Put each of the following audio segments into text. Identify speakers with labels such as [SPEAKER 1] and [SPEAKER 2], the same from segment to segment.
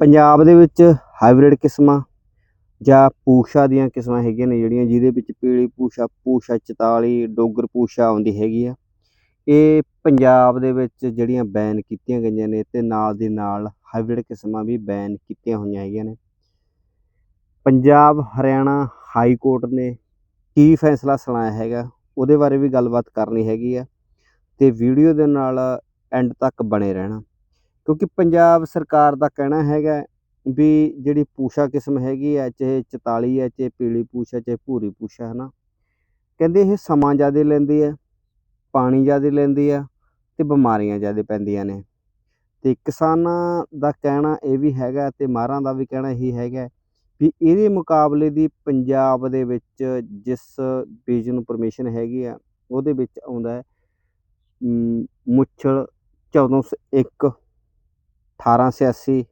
[SPEAKER 1] ਪੰਜਾਬ ਦੇ ਵਿੱਚ ਹਾਈਬ੍ਰਿਡ ਕਿਸਮਾਂ ਜਾਂ ਪੂਸ਼ਾ ਦੀਆਂ ਕਿਸਮਾਂ ਹੈਗੀਆਂ ਨੇ ਜਿਹੜੀਆਂ, ਜਿਹਦੇ ਵਿੱਚ ਪੀਲੀ ਪੂਸ਼ਾ ਪੂਸ਼ਾ 44 ਡੋਗਰ ਪੂਸ਼ਾ ਆਉਂਦੀ ਹੈਗੀ ਆ। ਇਹ ਪੰਜਾਬ ਦੇ ਵਿੱਚ ਜਿਹੜੀਆਂ ਬੈਨ ਕੀਤੀਆਂ ਗਈਆਂ ਨੇ ਤੇ ਨਾਲ ਦੀ ਨਾਲ ਹਾਈਬ੍ਰਿਡ ਕਿਸਮਾਂ ਵੀ ਬੈਨ ਕੀਤੀਆਂ ਹੋਈਆਂ ਹੈਗੀਆਂ ਨੇ। ਪੰਜਾਬ, ਹਰਿਆਣਾ ਹਾਈ ਕੋਰਟ ਨੇ ਕੀ ਫੈਸਲਾ ਸੁਣਾਇਆ ਹੈਗਾ, ਉਹਦੇ ਬਾਰੇ ਵੀ ਗੱਲਬਾਤ ਕਰਨੀ ਹੈਗੀ ਆ ਤੇ ਵੀਡੀਓ ਦੇ ਨਾਲ ਐਂਡ ਤੱਕ ਬਣੇ ਰਹਿਣਾ। ਕਿਉਂਕਿ ਪੰਜਾਬ ਸਰਕਾਰ ਦਾ ਕਹਿਣਾ ਹੈਗਾ ਵੀ ਜਿਹੜੀ ਪੂਸ਼ਾ ਕਿਸਮ ਹੈਗੀ ਹੈ ਚਾਹੇ 44 ਹੈ ਚਾਹੇ ਪੀਲੀ ਪੂਸ਼ਾ ਚਾਹੇ ਭੂਰੀ ਪੂਸ਼ਾ ਹੈ ਨਾ ਕਹਿੰਦੇ ਇਹ ਸਮਾਂ ਜ਼ਿਆਦਾ ਲੈਂਦੀ ਹੈ ਪਾਣੀ ਜ਼ਿਆਦਾ ਲੈਂਦੀ ਹੈ ਅਤੇ ਬਿਮਾਰੀਆਂ ਜ਼ਿਆਦਾ ਪੈਂਦੀਆਂ ਨੇ। ਅਤੇ ਕਿਸਾਨਾਂ ਦਾ ਕਹਿਣਾ ਇਹ ਵੀ ਹੈਗਾ ਅਤੇ ਮਾਹਰਾਂ ਦਾ ਵੀ ਕਹਿਣਾ ਇਹੀ ਹੈਗਾ ਵੀ ਇਹਦੇ ਮੁਕਾਬਲੇ ਦੀ ਪੰਜਾਬ ਦੇ ਵਿੱਚ ਜਿਸ ਬੀਜ ਨੂੰ ਪਰਮਿਸ਼ਨ ਹੈਗੀ ਆ ਉਹਦੇ ਵਿੱਚ ਆਉਂਦਾ ਹੈ ਅਮ, ਮੁੱਛਲ 1401 1886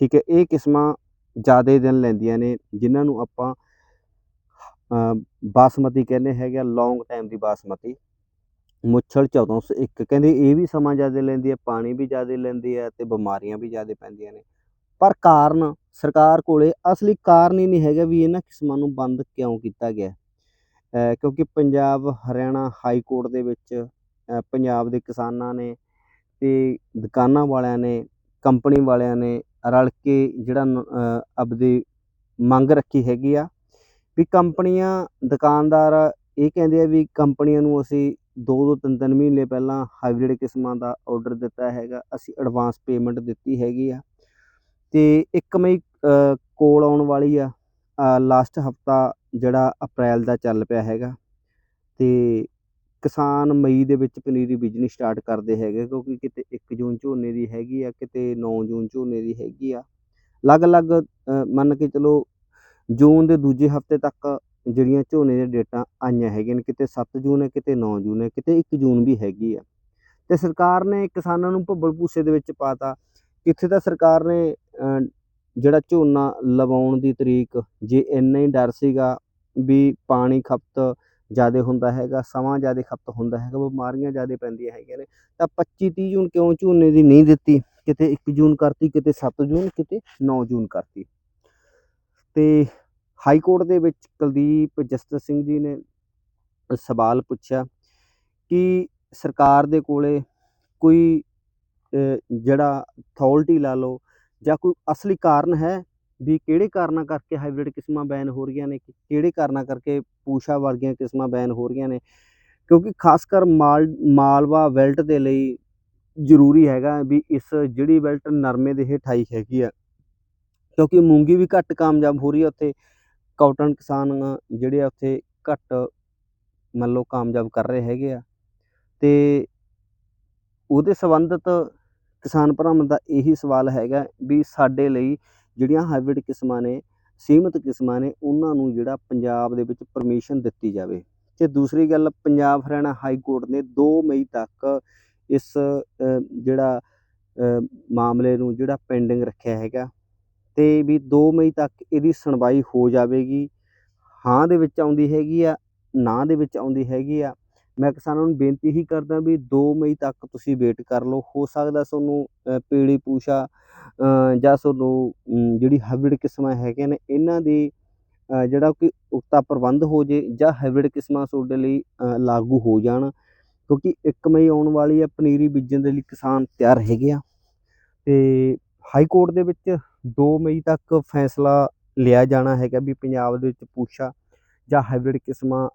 [SPEAKER 1] ਠੀਕ ਹੈ, ਇਹ ਕਿਸਮਾਂ ਜ਼ਿਆਦਾ ਦਿਨ ਲੈਂਦੀਆਂ ਨੇ, ਜਿਨ੍ਹਾਂ ਨੂੰ ਆਪਾਂ ਬਾਸਮਤੀ ਕਹਿੰਦੇ ਹੈਗੇ ਆ ਲੌਂਗ ਟਾਈਮ ਦੀ ਬਾਸਮਤੀ। ਮੁੱਛਲ 1401 ਕਹਿੰਦੇ ਇਹ ਵੀ ਸਮਾਂ ਜ਼ਿਆਦਾ ਲੈਂਦੀ ਹੈ, ਪਾਣੀ ਵੀ ਜ਼ਿਆਦਾ ਲੈਂਦੀ ਹੈ ਤੇ ਬਿਮਾਰੀਆਂ ਵੀ ਜ਼ਿਆਦਾ ਪੈਂਦੀਆਂ ਨੇ। ਪਰ ਕਾਰਨ, ਸਰਕਾਰ ਕੋਲੇ ਅਸਲੀ ਕਾਰਨ ਹੀ ਨਹੀਂ ਹੈਗਾ ਵੀ ਇਹਨਾਂ ਕਿਸਮਾਂ ਨੂੰ ਬੰਦ ਕਿਉਂ ਕੀਤਾ ਗਿਆ। ਕਿਉਂਕਿ ਪੰਜਾਬ, ਹਰਿਆਣਾ ਹਾਈ ਕੋਰਟ ਦੇ ਵਿੱਚ ਪੰਜਾਬ ਦੇ ਕਿਸਾਨਾਂ ਨੇ ਤੇ ਦੁਕਾਨਾਂ ਵਾਲਿਆਂ ਨੇ ਕੰਪਨੀ ਵਾਲਿਆਂ ਨੇ ਰਲ ਕੇ ਜਿਹੜਾ ਆਪਦੀ ਮੰਗ ਰੱਖੀ ਹੈਗੀ ਆ ਵੀ ਕੰਪਨੀਆਂ, ਦੁਕਾਨਦਾਰ ਇਹ ਕਹਿੰਦੇ ਆ ਵੀ ਕੰਪਨੀਆਂ ਨੂੰ ਅਸੀਂ ਦੋ ਦੋ ਤਿੰਨ ਤਿੰਨ ਮਹੀਨੇ ਪਹਿਲਾਂ ਹਾਈਬ੍ਰਿਡ ਕਿਸਮਾਂ ਦਾ ਆਰਡਰ ਦਿੱਤਾ ਹੈਗਾ, ਅਸੀਂ ਐਡਵਾਂਸ ਪੇਮੈਂਟ ਦਿੱਤੀ ਹੈਗੀ ਆ। ਅਤੇ ਇੱਕ ਮਈ ਕੋਲ ਆਉਣ ਵਾਲੀ ਆ ਲਾਸਟ ਹਫਤਾ ਜਿਹੜਾ ਅਪ੍ਰੈਲ ਦਾ ਚੱਲ ਪਿਆ ਹੈਗਾ। ਅਤੇ ਕਿਸਾਨ ਮਈ ਦੇ ਵਿੱਚ ਪਨੀਰੀ ਬੀਜਣੀ ਸਟਾਰਟ ਕਰਦੇ ਹੈਗੇ, ਕਿਉਂਕਿ ਕਿਤੇ ਇੱਕ ਜੂਨ ਝੋਨੇ ਦੀ ਹੈਗੀ ਆ, ਕਿਤੇ ਨੌ ਜੂਨ ਝੋਨੇ ਦੀ ਹੈਗੀ ਆ। ਅਲੱਗ-ਅਲੱਗ ਮੰਨ ਕੇ ਚਲੋ ਜੂਨ ਦੇ ਦੂਜੇ ਹਫ਼ਤੇ ਤੱਕ ਜਿਹੜੀਆਂ ਝੋਨੇ ਦੀਆਂ ਡੇਟਾਂ ਆਈਆਂ ਹੈਗੀਆਂ ਨੇ, ਕਿਤੇ 7 ਜੂਨ ਹੈ, ਕਿਤੇ 9 ਜੂਨ ਹੈ, ਕਿਤੇ 1 ਜੂਨ ਵੀ ਹੈਗੀ ਆ। ਤੇ ਸਰਕਾਰ ਨੇ ਕਿਸਾਨਾਂ ਨੂੰ ਭੱਬਲ ਭੂਸੇ ਦੇ ਵਿੱਚ ਪਾਤਾ। ਕਿੱਥੇ ਤਾਂ ਸਰਕਾਰ ਨੇ ਜਿਹੜਾ ਝੋਨਾ ਲਵਾਉਣ ਦੀ ਤਰੀਕ, ਜੇ ਇੰਨਾ ਹੀ ਡਰ ਸੀਗਾ ਵੀ ਪਾਣੀ ਖਪਤ ਜ਼ਿਆਦਾ ਹੁੰਦਾ ਹੈਗਾ, ਸਮਾਂ ਜ਼ਿਆਦਾ ਖਪਤ ਹੁੰਦਾ ਹੈਗਾ, ਬਿਮਾਰੀਆਂ ਜ਼ਿਆਦਾ ਪੈਂਦੀਆਂ ਹੈਗੀਆਂ ਨੇ। ਤਾਂ 25 30 ਜੂਨ ਕਿਉਂ ਝੋਨੇ ਦੀ ਨਹੀਂ ਦਿੱਤੀ? ਕਿਤੇ 1 ਜੂਨ ਕਰਤੀ, ਕਿਤੇ 7 ਜੂਨ, ਕਿਤੇ 9 ਜੂਨ ਕਰਤੀ। ਤੇ ਹਾਈ ਕੋਰਟ ਦੇ ਵਿੱਚ ਕੁਲਦੀਪ ਜਸਟਿਸ ਸਿੰਘ ਜੀ ਨੇ ਸਵਾਲ ਪੁੱਛਿਆ ਕਿ ਸਰਕਾਰ ਦੇ ਕੋਲੇ ਕੋਈ ਜਿਹੜਾ ਅਥਾਰਟੀ ਲਾ ਲਓ ਜਾਂ ਕੋਈ ਅਸਲੀ ਕਾਰਨ ਹੈ ਵੀ ਕਿਹੜੇ ਕਾਰਨਾਂ ਕਰਕੇ ਹਾਈਬ੍ਰਿਡ ਕਿਸਮਾਂ ਬੈਨ ਹੋ ਰਹੀਆਂ ਨੇ ਕਿਹੜੇ ਕਾਰਨਾਂ ਕਰਕੇ ਪੂਸ਼ਾ ਵਰਗੀਆਂ ਕਿਸਮਾਂ ਬੈਨ ਹੋ ਰਹੀਆਂ ਨੇ? ਕਿਉਂਕਿ ਖਾਸ ਕਰ ਮਾਲ, ਮਾਲਵਾ ਬੈਲਟ ਦੇ ਲਈ ਜ਼ਰੂਰੀ ਹੈਗਾ ਵੀ ਇਸ ਜਿਹੜੀ ਬੈਲਟ ਨਰਮੇ ਦੇ ਹੇਠ ਆਈ ਹੈਗੀ ਆ। ਕਿਉਂਕਿ ਮੂੰਗੀ ਵੀ ਘੱਟ ਕਾਮਯਾਬ ਹੋ ਰਹੀ ਹੈ ਉੱਥੇ, ਕਾਟਨ ਕਿਸਾਨ ਜਿਹੜੇ ਆ ਉੱਥੇ ਘੱਟ ਮੰਨ ਲਓ ਕਾਮਯਾਬ ਕਰ ਰਹੇ ਹੈਗੇ ਆ। ਤੇ ਉਹਦੇ ਸੰਬੰਧਿਤ ਕਿਸਾਨ ਭਰਾਵਾਂ ਦਾ ਇਹੀ ਸਵਾਲ ਹੈਗਾ ਵੀ ਸਾਡੇ ਲਈ ਜਿਹੜੀਆਂ ਹਾਈਬ੍ਰਿਡ ਕਿਸਮਾਂ ਨੇ ਸੀਮਿਤ ਕਿਸਮਾਂ ਨੇ ਉਹਨਾਂ ਨੂੰ ਜਿਹੜਾ ਪੰਜਾਬ ਦੇ ਵਿੱਚ ਪਰਮਿਸ਼ਨ ਦਿੱਤੀ ਜਾਵੇ। ਤੇ ਦੂਸਰੀ ਗੱਲ ਪੰਜਾਬ ਹਰਿਆਣਾ ਹਾਈ ਕੋਰਟ ਨੇ 2 ਮਈ ਤੱਕ ਇਸ ਜਿਹੜਾ ਮਾਮਲੇ ਨੂੰ ਜਿਹੜਾ ਪੈਂਡਿੰਗ ਰੱਖਿਆ ਹੈਗਾ। ਤੇ ਵੀ 2 ਮਈ ਤੱਕ ਇਹਦੀ ਸੁਣਵਾਈ ਹੋ ਜਾਵੇਗੀ। ਹਾਂ ਦੇ ਵਿੱਚ ਆਉਂਦੀ ਹੈਗੀ ਆ ਨਾ ਦੇ ਵਿੱਚ ਆਉਂਦੀ ਹੈਗੀ ਆ। ਮੈਂ ਕਿਸਾਨਾਂ ਨੂੰ ਬੇਨਤੀ ਹੀ ਕਰਦਾ ਵੀ 2 ਮਈ ਤੱਕ ਤੁਸੀਂ ਵੇਟ ਕਰ ਲਓ। ਹੋ ਸਕਦਾ ਤੁਹਾਨੂੰ ਅ, ਪੀਲੀ ਪੂਸ਼ਾ ਜਾਂ ਤੁਹਾਨੂੰ ਜਿਹੜੀ ਹਾਈਬ੍ਰਿਡ ਕਿਸਮਾਂ ਹੈਗੀਆਂ ਨੇ, ਇਹਨਾਂ ਦੀ ਜਿਹੜਾ ਕਿ ਉਕਤਾ ਪ੍ਰਬੰਧ ਹੋ ਜੇ ਜਾਂ ਹਾਈਬ੍ਰਿਡ ਕਿਸਮਾਂ ਤੁਹਾਡੇ ਲਈ ਲਾਗੂ ਹੋ ਜਾਣ, ਕਿਉਂਕਿ ਇੱਕ ਮਈ ਆਉਣ ਵਾਲੀ ਆ, ਪਨੀਰੀ ਬੀਜਣ ਦੇ ਲਈ ਕਿਸਾਨ ਤਿਆਰ ਹੈਗੇ ਆ। ਤੇ ਹਾਈ ਕੋਰਟ ਦੇ ਵਿੱਚ 2 ਮਈ ਤੱਕ ਫੈਸਲਾ ਲਿਆ ਜਾਣਾ ਹੈਗਾ ਵੀ ਪੰਜਾਬ ਦੇ ਵਿੱਚ ਪੂਛਾ ਜਾਂ ਹਾਈਬ੍ਰਿਡ ਕਿਸਮਾਂ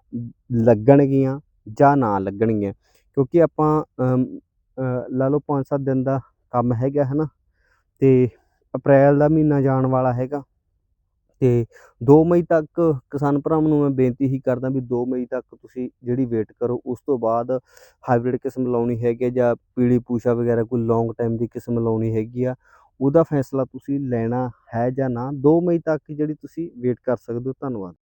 [SPEAKER 1] ਲੱਗਣਗੀਆਂ ਜਾਂ ਨਾ ਲੱਗਣਗੀਆਂ, ਕਿਉਂਕਿ ਆਪਾਂ ਲਾ ਲਓ 5-7 ਦਿਨ ਦਾ ਕੰਮ ਹੈਗਾ ਹੈ ਅਤੇ ਅਪ੍ਰੈਲ ਦਾ ਮਹੀਨਾ ਜਾਣ ਵਾਲਾ ਹੈਗਾ। ਅਤੇ ਦੋ ਮਈ ਤੱਕ ਕਿਸਾਨ ਭਰਾਵਾਂ ਨੂੰ ਮੈਂ ਬੇਨਤੀ ਹੀ ਕਰਦਾ ਵੀ ਦੋ ਮਈ ਤੱਕ ਤੁਸੀਂ ਜਿਹੜੀ ਵੇਟ ਕਰੋ, ਉਸ ਤੋਂ ਬਾਅਦ ਹਾਈਬ੍ਰਿਡ ਕਿਸਮ ਲਾਉਣੀ ਹੈਗੀ ਹੈ ਜਾਂ ਪੀਲੀ ਪੂਸ਼ਾ ਵਗੈਰਾ ਕੋਈ ਲੌਂਗ ਟਾਈਮ ਦੀ ਕਿਸਮ ਲਾਉਣੀ ਹੈਗੀ ਆ, ਉਹਦਾ ਫੈਸਲਾ ਤੁਸੀਂ ਲੈਣਾ ਹੈ ਜਾਂ ਨਾ। ਦੋ ਮਈ ਤੱਕ ਜਿਹੜੀ ਤੁਸੀਂ ਵੇਟ ਕਰ ਸਕਦੇ ਹੋ। ਧੰਨਵਾਦ।